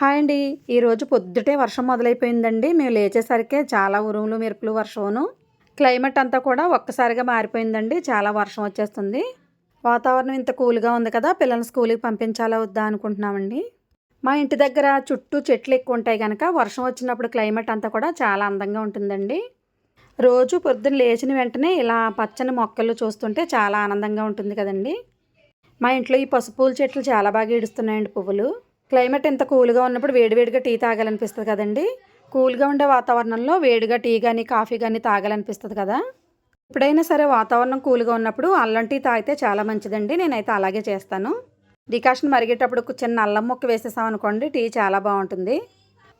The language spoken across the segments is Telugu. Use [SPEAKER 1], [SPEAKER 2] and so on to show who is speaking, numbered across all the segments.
[SPEAKER 1] హాయ్ అండి. ఈరోజు పొద్దుటే వర్షం మొదలైపోయిందండి. మేము లేచేసరికి చాలా ఉరుములు మెరుపులు వర్షమును. క్లైమేట్ అంతా కూడా ఒక్కసారిగా మారిపోయిందండి. చాలా వర్షం వచ్చేస్తుంది. వాతావరణం ఇంత కూల్గా ఉంది కదా పిల్లల్ని స్కూల్కి పంపించాలా వద్దా అనుకుంటున్నామండి. మా ఇంటి దగ్గర చుట్టూ చెట్లు ఎక్కువ ఉంటాయి కనుక వర్షం వచ్చినప్పుడు క్లైమేట్ అంతా కూడా చాలా అందంగా ఉంటుందండి. రోజు పొద్దున్న లేచిన వెంటనే ఇలా పచ్చని మొక్కలు చూస్తుంటే చాలా ఆనందంగా ఉంటుంది కదండి. మా ఇంట్లో ఈ పసుపు చెట్లు చాలా బాగా ఇడుస్తున్నాయండి పువ్వులు. క్లైమేట్ ఎంత కూల్గా ఉన్నప్పుడు వేడివేడిగా టీ తాగాలనిపిస్తుంది కదండి. కూల్గా ఉండే వాతావరణంలో వేడిగా టీ కానీ కాఫీ కానీ తాగాలనిపిస్తుంది కదా. ఎప్పుడైనా సరే వాతావరణం కూల్గా ఉన్నప్పుడు అల్లం టీ తాగితే చాలా మంచిదండి. నేనైతే అలాగే చేస్తాను. డికాషన్ మరిగేటప్పుడు చిన్న అల్లం ముక్క వేసేసాం అనుకోండి టీ చాలా బాగుంటుంది.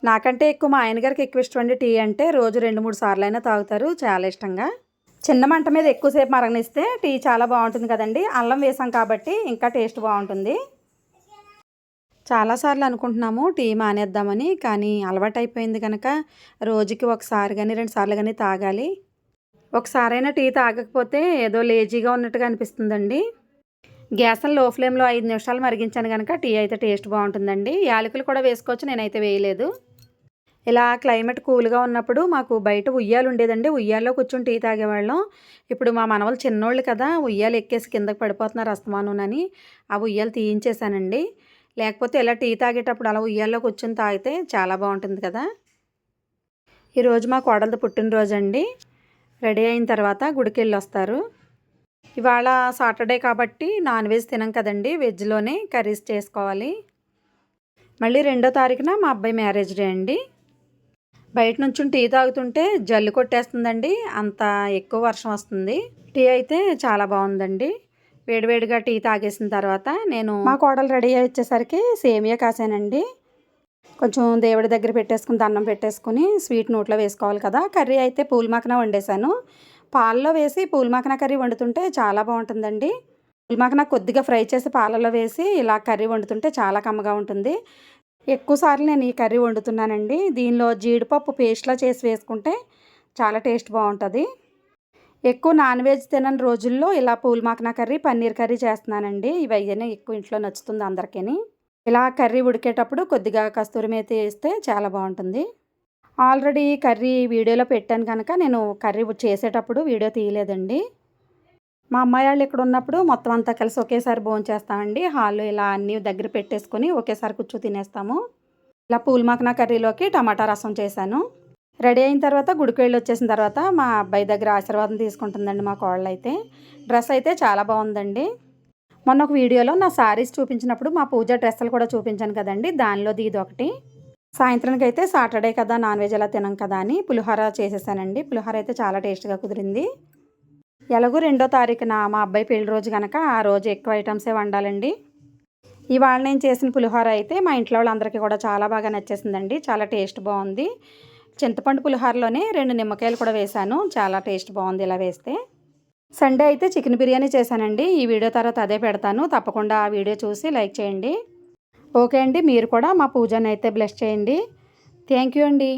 [SPEAKER 1] నాకంటే ఎక్కువ మా ఆయన గారికి ఎక్కువ ఇష్టం అండి టీ అంటే. రోజు రెండు మూడు సార్లు అయినా తాగుతారు చాలా ఇష్టంగా. చిన్న మంట మీద ఎక్కువసేపు మరగనిస్తే టీ చాలా బాగుంటుంది కదండి. అల్లం వేసాం కాబట్టి ఇంకా టేస్ట్ బాగుంటుంది. చాలాసార్లు అనుకుంటున్నాము టీ మానేద్దామని కానీ అలవాటు అయిపోయింది కనుక రోజుకి ఒకసారి కానీ రెండు సార్లు కానీ తాగాలి. ఒకసారైనా టీ తాగకపోతే ఏదో లేజీగా ఉన్నట్టుగా అనిపిస్తుందండి. గ్యాస్ని లో ఫ్లేమ్లో ఐదు నిమిషాలు మరిగించాను కనుక టీ అయితే టేస్ట్ బాగుంటుందండి. యాలకులు కూడా వేసుకోవచ్చు నేనైతే వేయలేదు. ఇలా క్లైమేట్ కూల్గా ఉన్నప్పుడు మాకు బయట ఉయ్యాలు ఉండేదండి. ఉయ్యాల్లో కూర్చొని టీ తాగేవాళ్ళం. ఇప్పుడు మా మనవాళ్ళు చిన్నోళ్ళు కదా ఉయ్యాలు ఎక్కేసి కిందకి పడిపోతున్నారు అస్తమానునని. ఆ ఉయ్యాలు తీయించేశానండి. లేకపోతే ఇలా టీ తాగేటప్పుడు అలా ఉయ్యాల్లోకి కూర్చొని తాగితే చాలా బాగుంటుంది కదా. ఈరోజు మా కోడలది పుట్టినరోజు అండి రెడీ అయిన తర్వాత గుడికి వెళ్ళి వస్తారు ఇవాళ సాటర్డే కాబట్టి నాన్ వెజ్ తినం కదండి. వెజ్లోనే కర్రీస్ చేసుకోవాలి. మళ్ళీ రెండో తారీఖున మా అబ్బాయి మ్యారేజ్ డే అండి. బయట నుంచి టీ తాగుతుంటే జల్లు కొట్టేస్తుందండి. అంత ఎక్కువ వర్షం వస్తుంది. టీ అయితే చాలా బాగుందండి. వేడివేడిగా టీ తాగేసిన తర్వాత నేను మా కోడలు రెడీ అయ్యి వచ్చేసరికి సేమియా కాసానండి. కొంచెం దేవుడి దగ్గర పెట్టేసుకుని దండం పెట్టేసుకుని స్వీట్ నోట్లో వేసుకోవాలి కదా. కర్రీ అయితే పూల్ వండేశాను. వండేసాను పాలలో వేసి పూల్ కర్రీ వండుతుంటే చాలా బాగుంటుందండి. పూల్ కొద్దిగా ఫ్రై చేసి పాలలో వేసి ఇలా కర్రీ వండుతుంటే చాలా కమ్మగా ఉంటుంది. ఎక్కువసార్లు నేను ఈ కర్రీ వండుతున్నానండి. దీనిలో జీడిపప్పు పేస్ట్లా చేసి వేసుకుంటే చాలా టేస్ట్ బాగుంటుంది. ఎక్కువ నాన్ వెజ్ తినని రోజుల్లో ఇలా పూల్ మాకనా కర్రీ పన్నీర్ కర్రీ చేస్తున్నానండి. ఇవి అయ్యనే ఎక్కువ ఇంట్లో నచ్చుతుంది అందరికీ ఇలా కర్రీ ఉడికేటప్పుడు కొద్దిగా కస్తూరి మేతి వేస్తే చాలా బాగుంటుంది. ఆల్రెడీ కర్రీ వీడియోలో పెట్టాను కనుక నేను కర్రీ చేసేటప్పుడు వీడియో తీయలేదండి. మా అమ్మాయి వాళ్ళు ఇక్కడ ఉన్నప్పుడు మొత్తం అంతా కలిసి ఒకేసారి భోజనం చేస్తామండి. హాల్లో ఇలా అన్నీ దగ్గర పెట్టేసుకొని ఒకేసారి కూర్చో తినేస్తాము. ఇలా పూల్ మాకనా కర్రీలోకి టమాటా రసం చేశాను. రెడీ అయిన తర్వాత గుడికి వెళ్ళి వచ్చేసిన తర్వాత మా అబ్బాయి దగ్గర ఆశీర్వాదం తీసుకుంటుందండి మా కోళ్ళు అయితే డ్రెస్ అయితే చాలా బాగుందండి. మొన్న ఒక వీడియోలో నా శారీస్ చూపించినప్పుడు మా పూజ డ్రెస్సులు కూడా చూపించాను కదండి. దానిలోది ఇది ఒకటి. సాయంత్రానికి అయితే సాటర్డే కదా నాన్ వెజ్ అలా తినం కదా అని పులిహోర చేసేసానండి. పులిహోర అయితే చాలా టేస్ట్గా కుదిరింది. ఎలాగో రెండో తారీఖున మా అబ్బాయి పెళ్ళి రోజు కనుక ఆ రోజు ఎక్కువ ఐటమ్సే వండాలండి. ఇవాళ నేను చేసిన పులిహోర అయితే మా ఇంట్లో వాళ్ళందరికీ కూడా చాలా బాగా నచ్చేసిందండి. చాలా టేస్ట్ బాగుంది. చింతపండు పులిహోరలోనే రెండు నిమ్మకాయలు కూడా వేశాను. చాలా టేస్ట్ బాగుంది ఇలా వేస్తే. సండే అయితే చికెన్ బిర్యానీ చేశానండి. ఈ వీడియో తర్వాత అదే పెడతాను. తప్పకుండా ఆ వీడియో చూసి లైక్ చేయండి. ఓకే అండి. మీరు కూడా మా పూజను అయితే బ్లెస్ చేయండి. థ్యాంక్ యూ అండి.